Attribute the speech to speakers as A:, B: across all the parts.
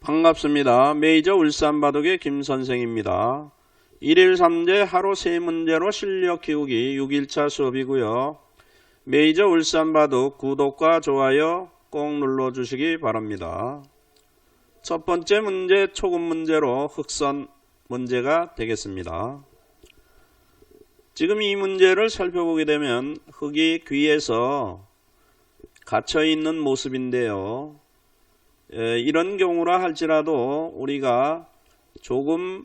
A: 반갑습니다. 메이저 울산 바둑의 김 선생입니다. 1일 3제 하루 3문제로 실력 키우기 6일차 수업이고요. 메이저 울산 바둑 구독과 좋아요 꼭 눌러주시기 바랍니다. 첫 번째 문제 초급 문제로 흑선 문제가 되겠습니다. 지금 이 문제를 살펴보게 되면 흑이 귀에서 갇혀 있는 모습인데요. 에, 이런 경우라 할지라도 우리가 조금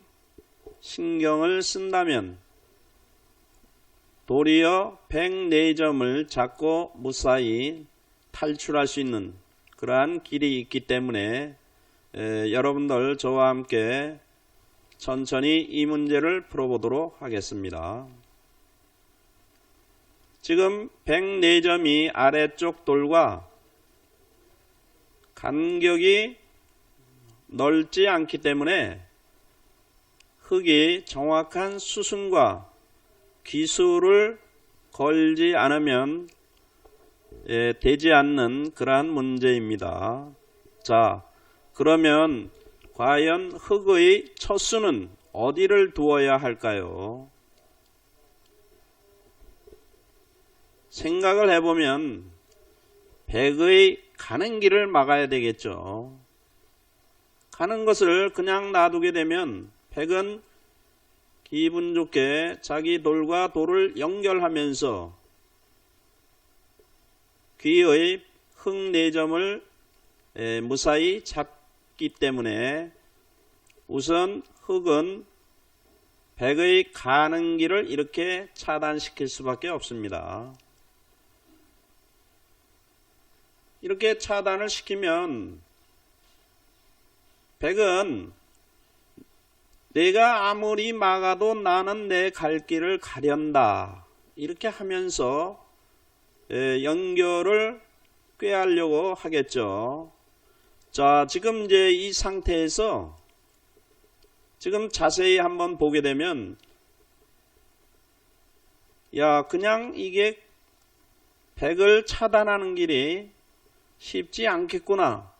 A: 신경을 쓴다면 도리어 104점을 잡고 무사히 탈출할 수 있는 그러한 길이 있기 때문에 에, 여러분들 저와 함께 천천히 이 문제를 풀어보도록 하겠습니다. 지금 104점이 아래쪽 돌과 간격이 넓지 않기 때문에 흙이 정확한 수순과 기술을 걸지 않으면 예, 되지 않는 그러한 문제입니다. 자, 그러면 과연 흙의 첫 수는 어디를 두어야 할까요? 생각을 해보면 백의 가는 길을 막아야 되겠죠. 가는 것을 그냥 놔두게 되면 백은 기분 좋게 자기 돌과 돌을 연결하면서 귀의 흙내점을 무사히 잡기 때문에 우선 흙은 백의 가는 길을 이렇게 차단시킬 수밖에 없습니다. 이렇게 차단을 시키면 백은 내가 아무리 막아도 나는 내 갈 길을 가련다. 이렇게 하면서 연결을 꾀하려고 하겠죠. 자, 지금 이제 이 상태에서 지금 자세히 한번 보게 되면 야, 그냥 이게 백을 차단하는 길이 쉽지 않겠구나.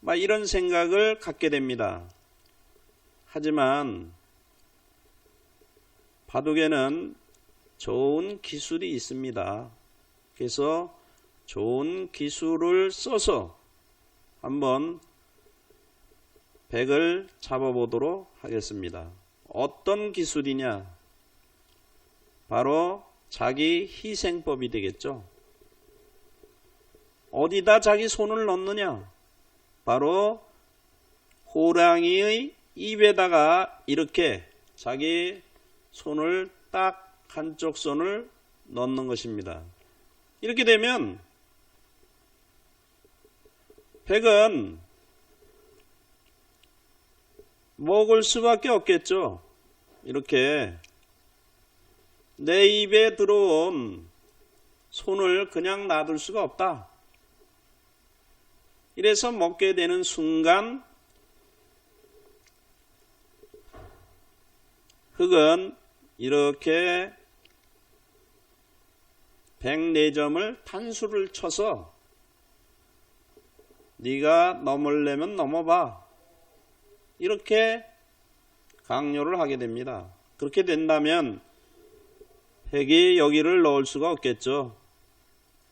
A: 막 이런 생각을 갖게 됩니다. 하지만 바둑에는 좋은 기술이 있습니다. 그래서 좋은 기술을 써서 한번 백을 잡아보도록 하겠습니다. 어떤 기술이냐? 바로 자기 희생법이 되겠죠. 어디다 자기 손을 넣느냐? 바로 호랑이의 입에다가 이렇게 자기 손을 딱 한쪽 손을 넣는 것입니다. 이렇게 되면 백은 먹을 수밖에 없겠죠. 이렇게 내 입에 들어온 손을 그냥 놔둘 수가 없다. 이래서 먹게 되는 순간 흙은 이렇게 104점을 단수를 쳐서 네가 넘으려면 넘어봐. 이렇게 강요를 하게 됩니다. 그렇게 된다면 핵이 여기를 넣을 수가 없겠죠.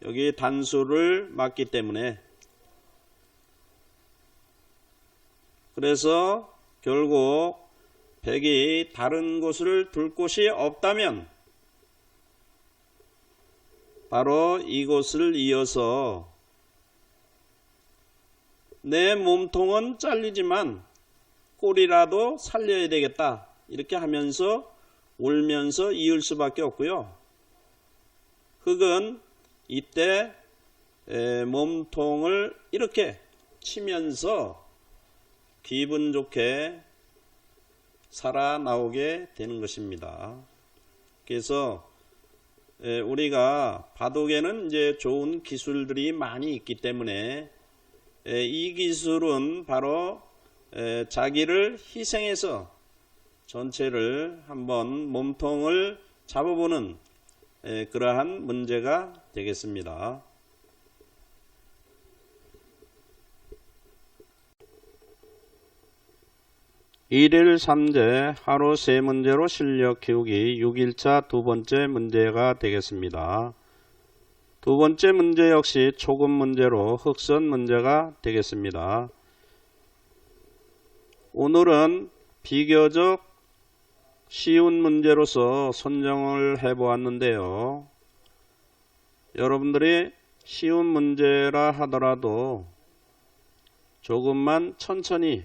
A: 여기 단수를 맞기 때문에 그래서 결국 백이 다른 곳을 둘 곳이 없다면 바로 이곳을 이어서 내 몸통은 잘리지만 꼬리라도 살려야 되겠다. 이렇게 하면서 울면서 이을 수밖에 없고요. 흙은 이때 몸통을 이렇게 치면서 기분 좋게 살아나오게 되는 것입니다. 그래서 우리가 바둑에는 이제 좋은 기술들이 많이 있기 때문에 이 기술은 바로 자기를 희생해서 전체를 한번 몸통을 잡아보는 그러한 문제가 되겠습니다. 일일 3제 하루 세 문제로 실력 키우기 6일차 두 번째 문제가 되겠습니다. 두 번째 문제 역시 초급 문제로 흑선 문제가 되겠습니다. 오늘은 비교적 쉬운 문제로서 선정을 해 보았는데요. 여러분들이 쉬운 문제라 하더라도 조금만 천천히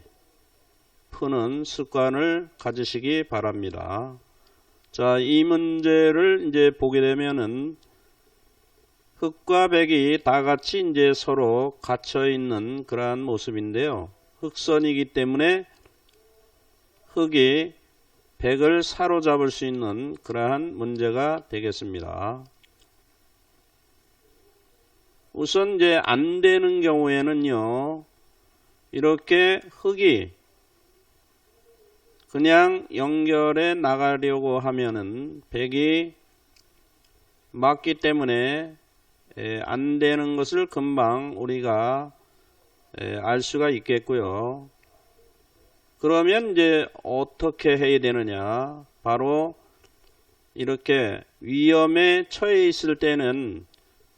A: 푸는 습관을 가지시기 바랍니다. 자, 이 문제를 이제 보게 되면은 흑과 백이 다 같이 이제 서로 갇혀 있는 그러한 모습인데요. 흑선이기 때문에 흑이 백을 사로잡을 수 있는 그러한 문제가 되겠습니다. 우선 이제 안 되는 경우에는요. 이렇게 흑이 그냥 연결해 나가려고 하면은 백이 맞기 때문에 에, 안 되는 것을 금방 우리가 에, 알 수가 있겠고요. 그러면 이제 어떻게 해야 되느냐? 바로 이렇게 위험에 처해 있을 때는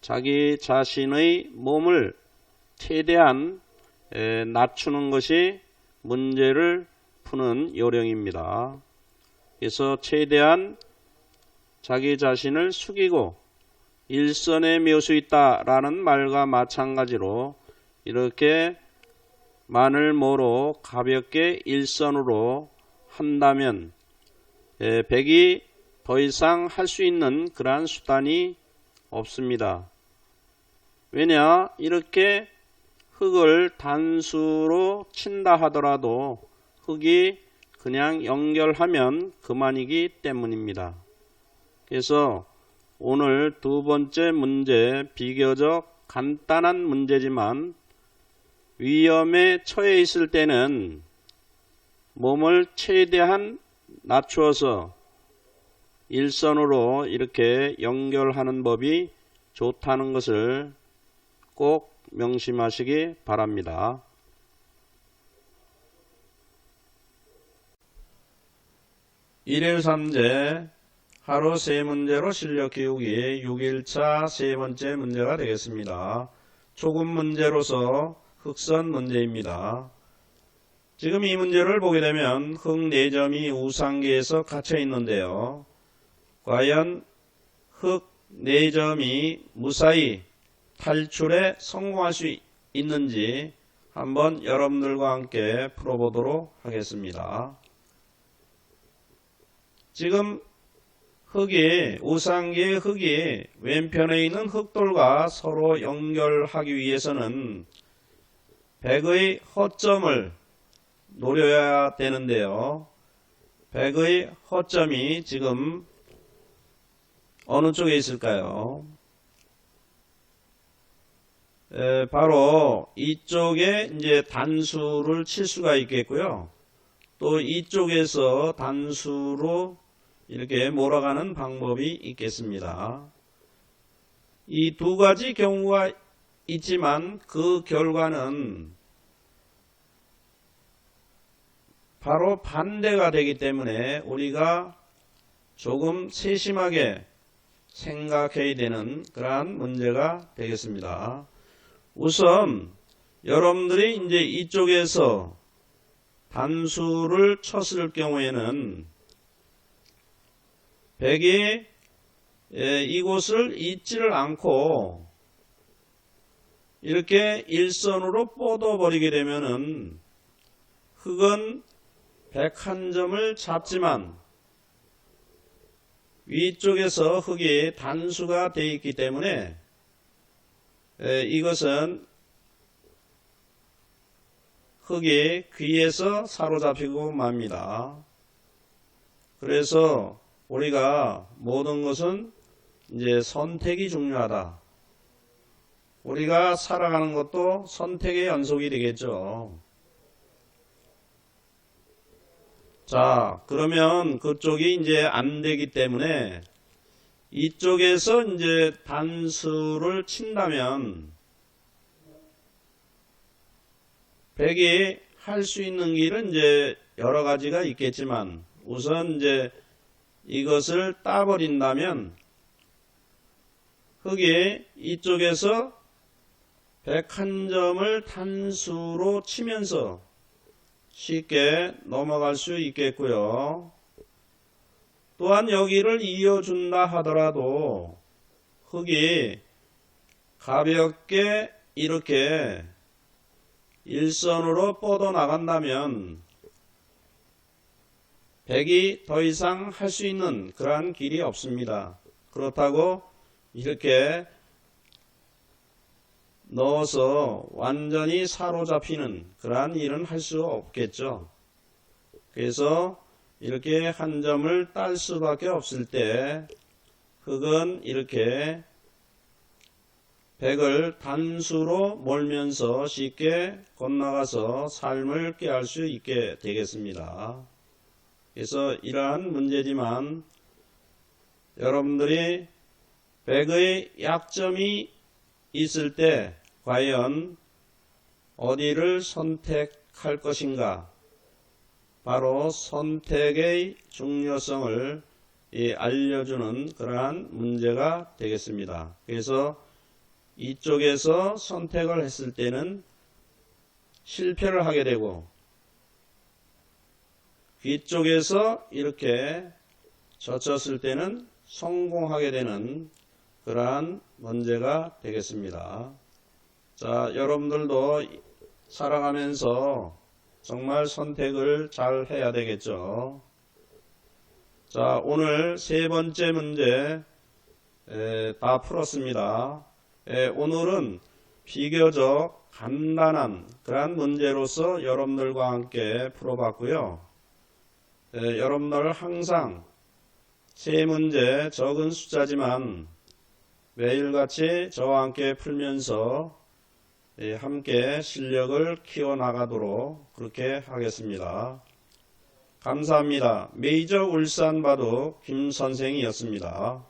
A: 자기 자신의 몸을 최대한 에, 낮추는 것이 문제를 푸는 요령입니다. 그래서 최대한 자기 자신을 숙이고 일선에 묘수 있다라는 말과 마찬가지로 이렇게 마늘 모로 가볍게 일선으로 한다면 예, 백이 더 이상 할 수 있는 그러한 수단이 없습니다. 왜냐 이렇게 흙을 단수로 친다 하더라도 흙이 그냥 연결하면 그만이기 때문입니다. 그래서 오늘 두 번째 문제 비교적 간단한 문제지만 위험에 처해 있을 때는 몸을 최대한 낮추어서 일선으로 이렇게 연결하는 법이 좋다는 것을 꼭 명심하시기 바랍니다. 일일 3제 하루 세 문제로 실력 키우기 6일차 세 번째 문제가 되겠습니다. 초급 문제로서 흑선 문제입니다. 지금 이 문제를 보게 되면 흑 4점이 우상계에서 갇혀 있는데요. 과연 흑 4점이 무사히 탈출에 성공할 수 있는지 한번 여러분들과 함께 풀어보도록 하겠습니다. 지금 흙이 우상기의 흙이 왼편에 있는 흙돌과 서로 연결하기 위해서는 백의 허점을 노려야 되는데요. 백의 허점이 지금 어느 쪽에 있을까요? 에, 바로 이쪽에 이제 단수를 칠 수가 있겠고요. 또 이쪽에서 단수로 이렇게 몰아가는 방법이 있겠습니다. 이 두 가지 경우가 있지만 그 결과는 바로 반대가 되기 때문에 우리가 조금 세심하게 생각해야 되는 그러한 문제가 되겠습니다. 우선 여러분들이 이제 이쪽에서 단수를 쳤을 경우에는 백이 이곳을 잊지를 않고 이렇게 일선으로 뻗어버리게 되면은 흙은 101점을 잡지만 위쪽에서 흙이 단수가 되어 있기 때문에 이것은 흙이 귀에서 사로잡히고 맙니다. 그래서 우리가 모든 것은 이제 선택이 중요하다. 우리가 살아가는 것도 선택의 연속이 되겠죠. 자, 그러면 그쪽이 이제 안 되기 때문에 이쪽에서 이제 단수를 친다면 백이 할 수 있는 길은 이제 여러 가지가 있겠지만 우선 이제 이것을 따버린다면 흙이 이쪽에서 101점을 단수로 치면서 쉽게 넘어갈 수 있겠고요. 또한 여기를 이어준다 하더라도 흙이 가볍게 이렇게 일선으로 뻗어 나간다면 백이 더 이상 할 수 있는 그러한 길이 없습니다. 그렇다고 이렇게 넣어서 완전히 사로잡히는 그러한 일은 할 수 없겠죠. 그래서 이렇게 한 점을 딸 수밖에 없을 때 흙은 이렇게 백을 단수로 몰면서 쉽게 건너가서 삶을 꾀할 수 있게 되겠습니다. 그래서 이러한 문제지만 여러분들이 백의 약점이 있을 때 과연 어디를 선택할 것인가? 바로 선택의 중요성을 이 알려주는 그러한 문제가 되겠습니다. 그래서 이쪽에서 선택을 했을 때는 실패를 하게 되고 뒤쪽에서 이렇게 젖혔을 때는 성공하게 되는 그러한 문제가 되겠습니다. 자, 여러분들도 살아가면서 정말 선택을 잘 해야 되겠죠. 자, 오늘 세 번째 문제 에, 다 풀었습니다. 에, 오늘은 비교적 간단한 그러한 문제로서 여러분들과 함께 풀어봤고요. 에, 여러분들 항상 세 문제 적은 숫자지만 매일같이 저와 함께 풀면서 예, 함께 실력을 키워나가도록 그렇게 하겠습니다. 감사합니다. 메이저 울산 바둑 김 선생이었습니다.